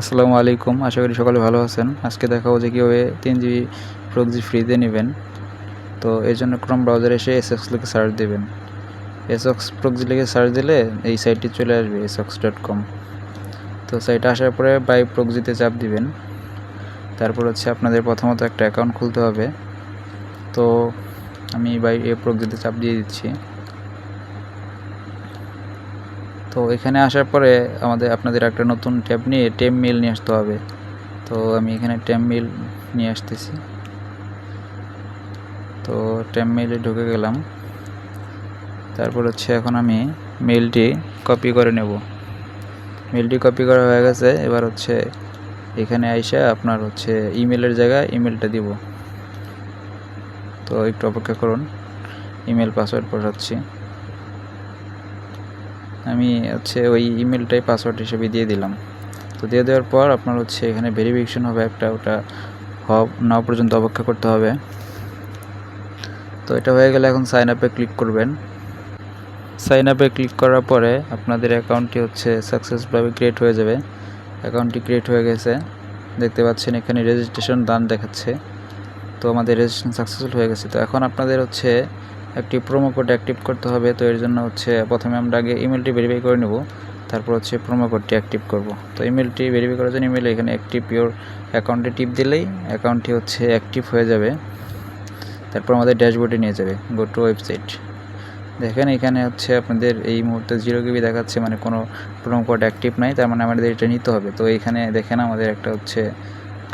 আসসালামু আলাইকুম, আশা করি সকালে ভালো আছেন। আজকে দেখাবো যে কীভাবে তিন জিবি প্রোজি ফ্রিতে নেবেন। তো এই জন্য ক্রম ব্রাউজারে এসে এসএক্স লিখে সার্চ দেবেন। এস এসএক্স প্রোজি লিখে সার্চ দিলে এই সাইটটি চলে আসবে এসএক্স ডট কম তো সাইটে আসার পরে বাই প্রোজিতে চাপ দিবেন। তারপর হচ্ছে আপনাদের প্রথমত একটা অ্যাকাউন্ট খুলতে হবে। তো আমি বাই এ প্রোজিতে চাপ দিয়ে দিচ্ছি। তো এখানে আসার পরে আমাদের, আপনাদের একটা নতুন ট্যাব নিয়ে টেম মিল নিয়ে আসতে হবে। তো আমি এখানে টেম মিল নিয়ে আসতেছি। তো টেম মিলে ঢুকে গেলাম। তারপর হচ্ছে এখন আমি মেলটি কপি করে নেব। মেলটি কপি করা হয়ে গেছে। এবার হচ্ছে এখানে আইসা আপনার হচ্ছে ইমেলের জায়গায় ইমেলটা দিব। তো একটু অপেক্ষা করুন। ইমেল পাসওয়ার্ড পাঠাচ্ছি আমি হচ্ছে ওই ইমেলটাই পাসওয়ার্ড হিসেবে দিয়ে দিলাম। তো দিয়ে দেওয়ার পর আপনার হচ্ছে এখানে ভেরিফিকেশন হবে একটা, ওটা হওয়া, না পর্যন্ত অপেক্ষা করতে হবে। তো এটা হয়ে গেলে এখন সাইন আপে ক্লিক করবেন। সাইন আপে ক্লিক করার পরে আপনাদের অ্যাকাউন্টটি হচ্ছে সাকসেসফুলভাবে ক্রিয়েট হয়ে যাবে। অ্যাকাউন্টটি ক্রিয়েট হয়ে গেছে। দেখতে পাচ্ছেন এখানে রেজিস্ট্রেশন দান দেখাচ্ছে। তো আমাদের রেজিস্ট্রেশন সাকসেসফুল হয়ে গেছে। তো এখন আপনাদের হচ্ছে একটি প্রোমো কোড অ্যাক্টিভ করতে হবে, তো এর জন্য হচ্ছে প্রথমে আমরা আগে ইমেলটি ভেরিফাই করে নেব, তারপর হচ্ছে প্রোমো কোডটি অ্যাক্টিভ করব। তো ইমেলটি ভেরিফাই করার জন্য ইমেলে এখানে অ্যাক্টিভ ইউর অ্যাকাউন্টে টিপ দিলেই অ্যাকাউন্টটি হচ্ছে অ্যাক্টিভ হয়ে যাবে। তারপর আমাদের ড্যাশবোর্ডে নিয়ে যাবে গো টু ওয়েবসাইট দেখেন এখানে হচ্ছে আপনাদের এই মুহূর্তে জিরো জিবি দেখাচ্ছে মানে কোনো প্রোমো কোড অ্যাক্টিভ নাই, তার মানে আমাদের এটা নিতে হবে। তো এখানে দেখেন আমাদের একটা হচ্ছে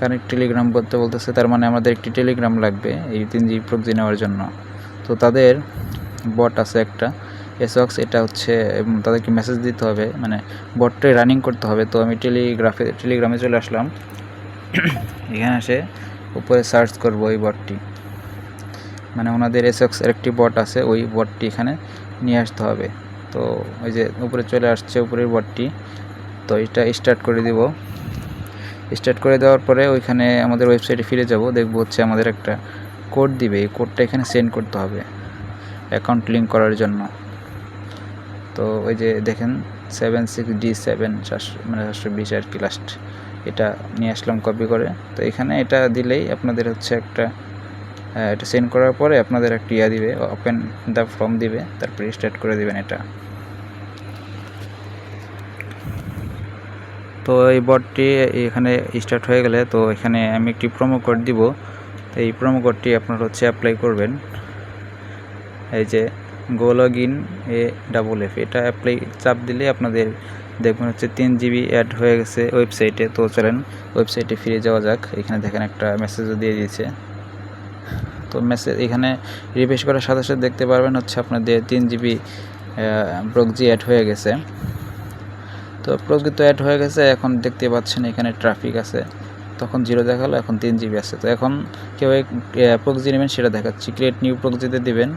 কানেক্ট টেলিগ্রাম বলতে বলতেছে, তার মানে আমাদের একটি টেলিগ্রাম লাগবে এই তিন জিবি প্রোজি নেওয়ার জন্য। তো তাদের বট আছে একটা এসঅক্স এটা হচ্ছে তাদেরকে মেসেজ দিতে হবে মানে বটটাই রানিং করতে হবে। তো আমি টেলিগ্রাফে টেলিগ্রামে চলে আসলাম। এখানে এসে উপরে সার্চ করব ওই বটটি মানে ওনাদের এসএক্স এর একটি বট আছে, ওই বটটি এখানে নিয়ে আসতে হবে। তো ওই যে উপরে চলে আসছে উপরের বটটি তো এটা স্টার্ট করে দিব। স্টার্ট করে দেওয়ার পরে ওইখানে আমাদের ওয়েবসাইটে ফিরে যাব, দেখব হচ্ছে আমাদের একটা কোড দিবে, এই কোডটা এখানে সেন্ড করতে হবে অ্যাকাউন্ট লিঙ্ক করার জন্য। তো ওই যে দেখেন সেভেন সিক্স ডি সেভেন চারশো মানে চারশো বিশ আর কি লাস্ট এটা নিয়ে আসলাম কপি করে। তো এখানে এটা দিলেই আপনাদের হচ্ছে একটা এটা সেন্ড করার পরে আপনাদের একটা ইয়া দিবে ওপেন দ্য ফর্ম দিবে, তারপরে স্টার্ট করে দিবেন এটা। তো এই বটটি এখানে স্টার্ট হয়ে গেলে, তো এখানে আমি একটি প্রোমো কোড দিব। এই প্রোমো কোডটি আপনার হচ্ছে অ্যাপ্লাই করবেন। এই যে গো লগ ইন এ ডাবল এফ এটা অ্যাপ্লাই চাপ দিলে আপনাদের দেখবেন হচ্ছে তিন জিবি অ্যাড হয়ে গেছে ওয়েবসাইটে তো চলেন ওয়েবসাইটে ফিরে যাওয়া যাক। এখানে দেখেন একটা মেসেজও দিয়ে দিয়েছে। তো মেসেজ এখানে রিফ্রেশ করার সাথে সাথে দেখতে পারবেন হচ্ছে আপনাদের তিন জিবি ব্রকজি অ্যাড হয়ে গেছে। তো প্রকৃত তো অ্যাড হয়ে গেছে, এখন দেখতে পাচ্ছেন এখানে ট্রাফিক আছে। তখন জিরো দেখাল, এখন তিন জিবি আছে। তো এখন কেউ প্রকজি নেবেন সেটা দেখাচ্ছি। ক্রিয়েট নিউ প্রকজিতে দিবেন,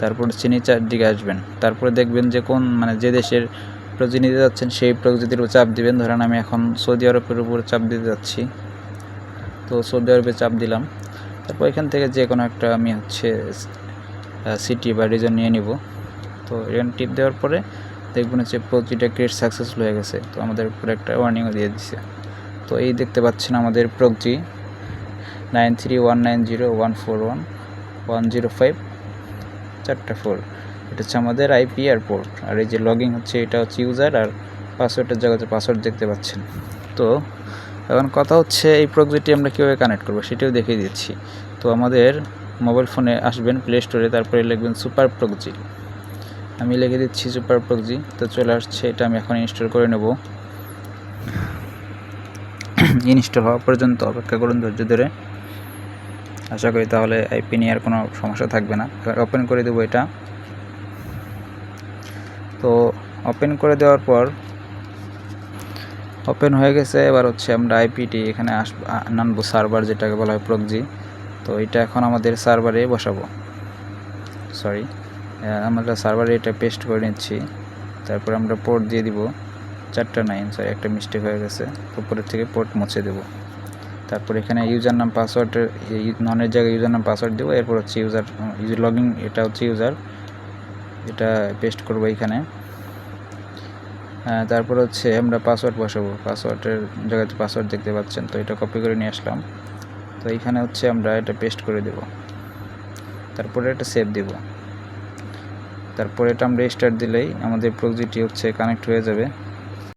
তারপর চিনি নিচার দিকে আসবেন। তারপরে দেখবেন যে কোন মানে যে দেশের প্রকজি নিতে যাচ্ছেন সেই প্রকজিটির উপর চাপ দিবেন। ধরেন আমি এখন সৌদি আরবের উপর চাপ দিতে যাচ্ছি। তো সৌদি আরবে চাপ দিলাম। তারপর এখান থেকে যে কোনো একটা আমি হচ্ছে সিটি বা রিজন নিয়ে নিব। তো এখানে টিপ দেওয়ার পরে দেখবেন হচ্ছে প্রতিটা ক্রিয়েট সাকসেসফুল হয়ে গেছে। তো আমাদের উপরে একটা ওয়ার্নিংও দিয়ে দিচ্ছে তো এই দেখতে পাচ্ছেন আমাদের প্রকজি nine three one nine zero one four one one zero five, চারটা ফোর। এটা হচ্ছে আমাদের আইপি আর পোর্ট আর এই যে লগিং হচ্ছে, এটা হচ্ছে ইউজার আর পাসওয়ার্ডের জায়গাতে পাসওয়ার্ড দেখতে পাচ্ছেন। তো এখন কথা হচ্ছে, এই প্রকজিটি আমরা কীভাবে কানেক্ট করব সেটাও দেখিয়ে দিচ্ছি। তো আমাদের মোবাইল ফোনে আসবেন প্লে স্টোরে, তারপরে লিখবেন সুপার প্রকজি আমি লিখে দিচ্ছি সুপার প্রকজি তো চলে আসছে, এটা আমি এখন ইনস্টল করে নেব। ইনস্টল হওয়া পর্যন্ত অপেক্ষা করুন ধৈর্য ধরে। আশা করি তাহলে আইপি নিয়ে আর কোনো সমস্যা থাকবে না। ওপেন করে দেবো এটা। তো ওপেন করে দেওয়ার পর ওপেন হয়ে গেছে। এবার হচ্ছে আমরা আইপিটি এখানে আস নানবো সার্ভার যেটাকে বলা হয় প্রকজি তো এটা এখন আমাদের সার্ভারে বসাবো। সরি আমরা সার্ভারে এটা পেস্ট করে নিচ্ছি। তারপর আমরা পোর্ট দিয়ে দিব। চারটা নাইন সরি একটা মিস্টেক হয়ে গেছে। উপরের থেকে পোর্ট মুছে দেব। তারপর এখানে ইউজার নাম পাসওয়ার্ডের ননের জায়গায় ইউজার নাম পাসওয়ার্ড দেবো। এরপর হচ্ছে ইউজার ইউজার লগিং এটা হচ্ছে ইউজার এটা পেস্ট করব এখানে। তারপর হচ্ছে আমরা পাসওয়ার্ড বসাবো। পাসওয়ার্ডের জায়গায় পাসওয়ার্ড দেখতে পাচ্ছেন, তো এটা কপি করে নিয়ে আসলাম। তো এইখানে হচ্ছে আমরা এটা পেস্ট করে দেব। তারপরে এটা সেভ দেব। তারপরে এটা আমরা স্টার্ট দিলেই আমাদের প্রজেক্টটি হচ্ছে কানেক্ট হয়ে যাবে।